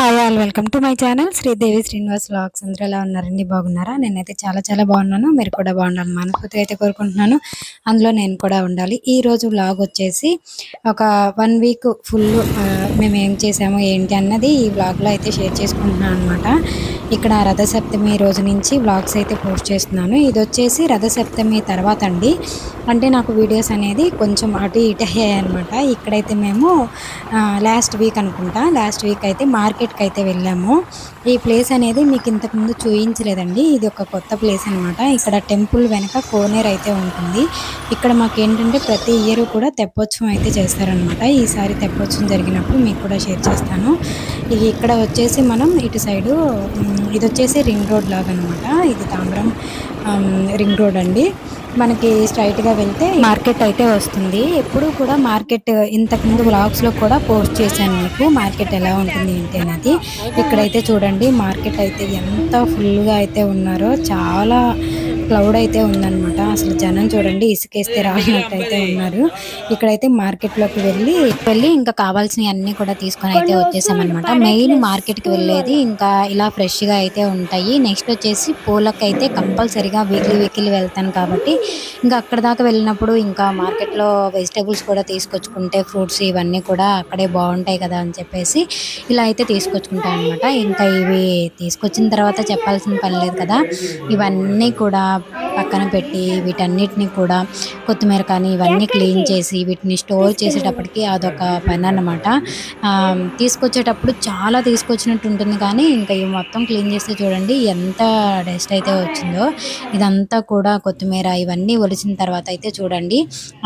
Hi all welcome to my channel Sridevi Srinivas vlogs అందరూ ఎలా ఉన్నారండి? బాగున్నారా? నేనైతే చాలా చాలా బాగున్నాను. మీరు కూడా బాగుండాలి మనస్ఫూర్తిగా అయితే కోరుకుంటున్నాను. అందులో నేను కూడా ఉండాలి. ఈ రోజు వ్లాగ్ వచ్చేసి ఒక వన్ వీక్ ఫుల్ మేము ఏం చేసాము ఏంటి అన్నది ఈ వ్లాగ్లో అయితే షేర్ చేసుకుంటున్నాను అనమాట ఇక్కడ రథసప్తమి రోజు నుంచి వ్లాగ్స్ అయితే పోస్ట్ చేస్తున్నాను. ఇది వచ్చేసి రథసప్తమి తర్వాత అండి. అంటే నాకు వీడియోస్ అనేది కొంచెం అటు ఇటు అయ్యాయి అనమాట ఇక్కడైతే మేము లాస్ట్ వీక్ అనుకుంటా. లాస్ట్ వీక్ అయితే మార్కెట్కి అయితే వెళ్ళాము. ఈ ప్లేస్ అనేది మీకు ఇంతకుముందు చూయించలేదండి. ఇది ఒక కొత్త ప్లేస్ అనమాట ఇక్కడ టెంపుల్ వెనక కోనేర్ అయితే ఉంటుంది. ఇక్కడ మాకు ఏంటంటే ప్రతి ఇయర్ కూడా తెప్పోత్సవం అయితే చేస్తారనమాట ఈసారి తెప్పోత్సవం జరిగినప్పుడు మీకు కూడా షేర్ చేస్తాను. ఇక్కడ వచ్చేసి మనం ఇటు సైడు ఇది వచ్చేసి రింగ్ రోడ్ లాగా అనమాట ఇది తాంబరం రింగ్ రోడ్ అండి. మనకి స్ట్రైట్గా వెళ్తే మార్కెట్ అయితే వస్తుంది. ఎప్పుడు కూడా మార్కెట్ ఇంతకుముందు బ్లాగ్స్లో కూడా పోస్ట్ చేశాను మీకు. మార్కెట్ ఎలా ఉంటుంది ఏంటి అనేది. ఇక్కడైతే చూడండి మార్కెట్ అయితే ఎంత ఫుల్గా అయితే ఉన్నారో. చాలా క్లౌడ్ అయితే ఉందన్నమాట. అసలు జనం చూడండి ఇసుకేస్తే రాలినట్టు అయితే ఉన్నారు. ఇక్కడైతే మార్కెట్లోకి వెళ్ళి వెళ్ళి ఇంకా కావాల్సినవి అన్ని కూడా తీసుకొని అయితే వచ్చేసామన్నమాట. మెయిన్ మార్కెట్కి వెళ్ళేది ఇంకా ఇలా ఫ్రెష్గా అయితే ఉంటాయి. నెక్స్ట్ వచ్చేసి పూలకి అయితే కంపల్సరిగా వీక్లీ వీక్లీ వెళ్తాను కాబట్టి ఇంకా అక్కడ దాకా వెళ్ళినప్పుడు ఇంకా మార్కెట్లో వెజిటేబుల్స్ కూడా తీసుకొచ్చుకుంటే ఫ్రూట్స్ ఇవన్నీ కూడా అక్కడే బాగుంటాయి కదా అని చెప్పేసి ఇలా అయితే తీసుకొచ్చుకుంటాను అనమాట ఇంకా ఇవి తీసుకొచ్చిన తర్వాత చెప్పాల్సిన పని లేదు కదా. ఇవన్నీ కూడా పక్కన పెట్టి వీటన్నిటిని కూడా కొత్తిమీర కానీ ఇవన్నీ క్లీన్ చేసి వీటిని స్టోర్ చేసేటప్పటికి అదొక పని అన్నమాట. తీసుకొచ్చేటప్పుడు చాలా తీసుకొచ్చినట్టు ఉంటుంది కానీ ఇంకా ఇవి మొత్తం క్లీన్ చేస్తే చూడండి ఎంత డస్ట్ అయితే వచ్చిందో. ఇదంతా కూడా కొత్తిమీర ఇవన్నీ ఒలిచిన తర్వాత అయితే చూడండి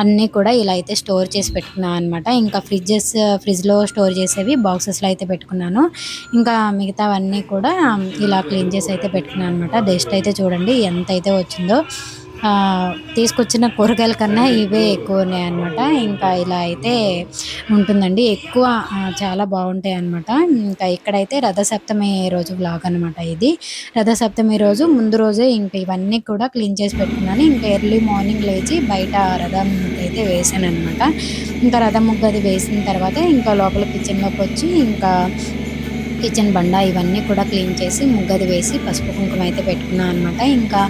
అన్నీ కూడా ఇలా అయితే స్టోర్ చేసి పెట్టుకున్నాను అనమాట ఇంకా ఫ్రిడ్జెస్ ఫ్రిడ్జ్లో స్టోర్ చేసేవి బాక్సెస్లో అయితే పెట్టుకున్నాను. ఇంకా మిగతావన్నీ కూడా ఇలా క్లీన్ చేసి అయితే పెట్టుకున్నాను అనమాట డస్ట్ అయితే చూడండి ఎంత అయితే వచ్చిందో. తీసుకొచ్చిన కూరగాయల కన్నా ఇవే ఎక్కువ ఉన్నాయి అనమాట ఇంకా ఇలా అయితే ఉంటుందండి. ఎక్కువ చాలా బాగుంటాయి అనమాట ఇంకా ఇక్కడైతే రథసప్తమి రోజు బ్లాగ్ అనమాట ఇది. రథసప్తమి రోజు ముందు రోజే ఇంకా ఇవన్నీ కూడా క్లీన్ చేసి పెట్టుకున్నాను. ఇంకా ఎర్లీ మార్నింగ్ లేచి బయట రథం అయితే వేసాను అనమాట ఇంకా రథం ముగ్గు అది వేసిన తర్వాత ఇంకా లోపల కిచెన్లోకి వచ్చి ఇంకా కిచెన్ బండ ఇవన్నీ కూడా క్లీన్ చేసి ముగ్గది వేసి పసుపు కుంకుమ అయితే పెట్టుకున్నాను అనమాట ఇంకా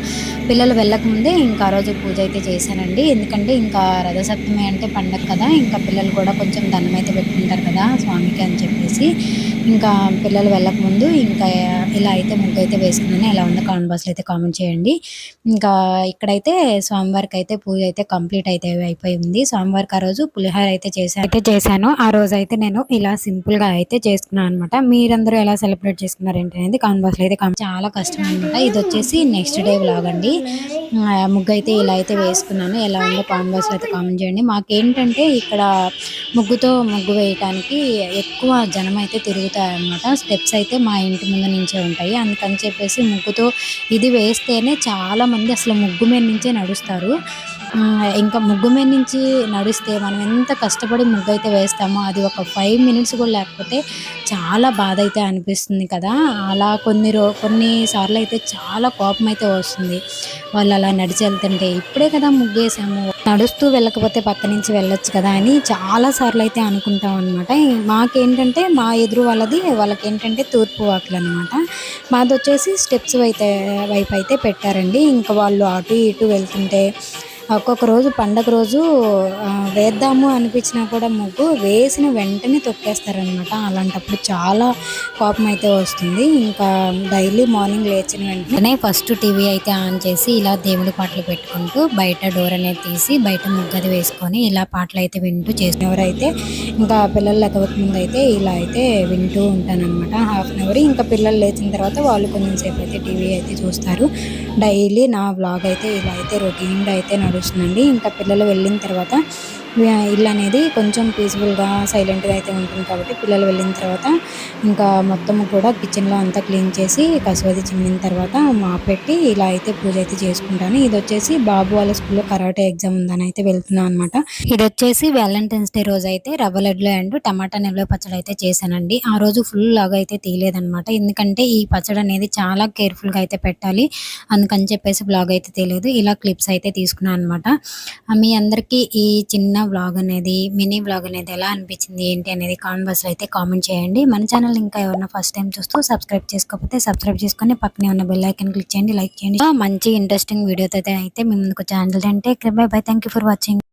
పిల్లలు వెళ్ళకముందే ఇంకా ఆ రోజు పూజ అయితే చేశానండి. ఎందుకంటే ఇంకా రథసప్తమి అంటే పండగ కదా ఇంకా పిల్లలు కూడా కొంచెం దండం అయితే పెట్టుకుంటారు కదా స్వామికి అని చెప్పేసి. ఇంకా పిల్లలు వెళ్ళకముందు ఇంకా ఇలా అయితే ముగ్గు అయితే వేసుకున్నాను. ఎలా ఉందో కామెంట్ బాక్స్లో అయితే కామెంట్ చేయండి. ఇంకా ఇక్కడైతే స్వామివారికి అయితే పూజ అయితే కంప్లీట్ అయితే అయిపోయి ఉంది. స్వామివారికి ఆ రోజు పులిహోర అయితే చేశాను అయితే చేశాను. ఆ రోజు అయితే నేను ఇలా సింపుల్గా అయితే చేసుకున్నాను అనమాట మీరందరూ ఎలా సెలబ్రేట్ చేసుకున్నారు ఏంటి అనేది కామెంట్ బాక్స్లో అయితే చాలా కష్టం అనమాట ఇది వచ్చేసి నెక్స్ట్ డే వ్లాగ్ అండి. ముగ్గు అయితే ఇలా అయితే వేసుకున్నాను. ఎలా ఉందో కామెంట్ బాక్స్లో అయితే కామెంట్ చేయండి. మాకేంటంటే ఇక్కడ ముగ్గుతో ముగ్గు వేయటానికి ఎక్కువ జనం అయితే తిరుగుతారు అనమాట స్టెప్స్ అయితే మా ఇంటి ముందు నుంచే ఉంటాయి. అందుకని చెప్పేసి ముగ్గుతో ఇది వేస్తేనే చాలామంది అసలు ముగ్గు మీద నుంచే నడుస్తారు. ఇంకా ముగ్గు మీద నుంచి నడిస్తే మనం ఎంత కష్టపడి ముగ్గు అయితే వేస్తామో అది ఒక ఫైవ్ మినిట్స్ కూడా లేకపోతే చాలా బాధ అయితే అనిపిస్తుంది కదా. అలా కొన్ని రో కొన్నిసార్లు అయితే చాలా కోపం అయితే వస్తుంది. వాళ్ళు అలా నడిచి వెళ్తుంటే ఇప్పుడే కదా ముగ్గు వేసాము. నడుస్తూ వెళ్ళకపోతే పక్క నుంచి వెళ్ళొచ్చు కదా అని చాలా సార్లు అయితే అనుకుంటాం అనమాట మాకేంటంటే మా ఎదురు వాళ్ళది వాళ్ళకి ఏంటంటే తూర్పు వాకులు అనమాట మాది వచ్చేసి స్టెప్స్ అయితే వైపు అయితే పెట్టారండి. ఇంకా వాళ్ళు అటు ఇటు వెళ్తుంటే ఒక్కొక్క రోజు పండగ రోజు వేద్దాము అనిపించినా కూడా ముగ్గు వేసిన వెంటనే తొక్కేస్తారనమాట అలాంటప్పుడు చాలా కోపం అయితే వస్తుంది. ఇంకా డైలీ మార్నింగ్ లేచిన వెంటనే ఫస్ట్ టీవీ అయితే ఆన్ చేసి ఇలా దేవుడి పాటలు పెట్టుకుంటూ బయట డోర్ అనేది తీసి బయట ముగ్గది వేసుకొని ఇలా పాటలు అయితే వింటూ చేసినవరైతే ఇంకా పిల్లలు లెక్కవక ముందు అయితే ఇలా అయితే వింటూ ఉంటానన్నమాట. హాఫ్ అన్ అవర్ ఇంకా పిల్లలు లేచిన తర్వాత వాళ్ళు కొంచెం సేపు అయితే టీవీ అయితే చూస్తారు. డైలీ నా బ్లాగ్ అయితే ఇలా అయితే రొటీన్గా అయితే నడుస్తుందండి ఇంకా పిల్లలు వెళ్ళిన తర్వాత ఇల్లు అనేది కొంచెం పీస్ఫుల్గా సైలెంట్గా అయితే ఉంటుంది కాబట్టి పిల్లలు వెళ్ళిన తర్వాత ఇంకా మొత్తం కూడా కిచెన్లో అంతా క్లీన్ చేసి కసువది చిమ్మిన తర్వాత మాపెట్టి ఇలా అయితే పూజ అయితే చేసుకుంటాను. ఇది వచ్చేసి బాబు వాళ్ళ స్కూల్లో కరాటే ఎగ్జామ్ ఉందని అయితే వెళ్తున్నాను అనమాట ఇది వచ్చేసి వ్యాలంటైన్స్ డే రోజు అయితే రవ్వ లడ్లు అండ్ టమాటా నిల్వ పచ్చడి అయితే చేశానండి. ఆ రోజు ఫుల్ లాగా అయితే తీయలేదనమాట ఎందుకంటే ఈ పచ్చడి అనేది చాలా కేర్ఫుల్గా అయితే పెట్టాలి. అందుకని చెప్పేసి బ్లాగ్ అయితే తీయలేదు ఇలా క్లిప్స్ అయితే తీసుకున్నాను అనమాట మీ అందరికీ ఈ చిన్న వ్లాగ్ అనేది మినీ వ్లాగ్ అనేది ఎలా అనిపించింది ఏంటి అనేది కామెంట్ బాక్స్లో అయితే కామెంట్ చేయండి. మన ఛానల్ ఇంకా ఎవరైనా ఫస్ట్ టైం చూస్తూ సబ్స్క్రైబ్ చేసుకోకపోతే సబ్స్క్రైబ్ చేసుకొని పక్కనే ఉన్న బెల్ ఐకన్ క్లిక్ చేయండి లైక్ చేయండి. మంచి ఇంట్రెస్టింగ్ వీడియోతో అయితే మీ ముందుకు ఛానల్ అంటే bye bye thank for watching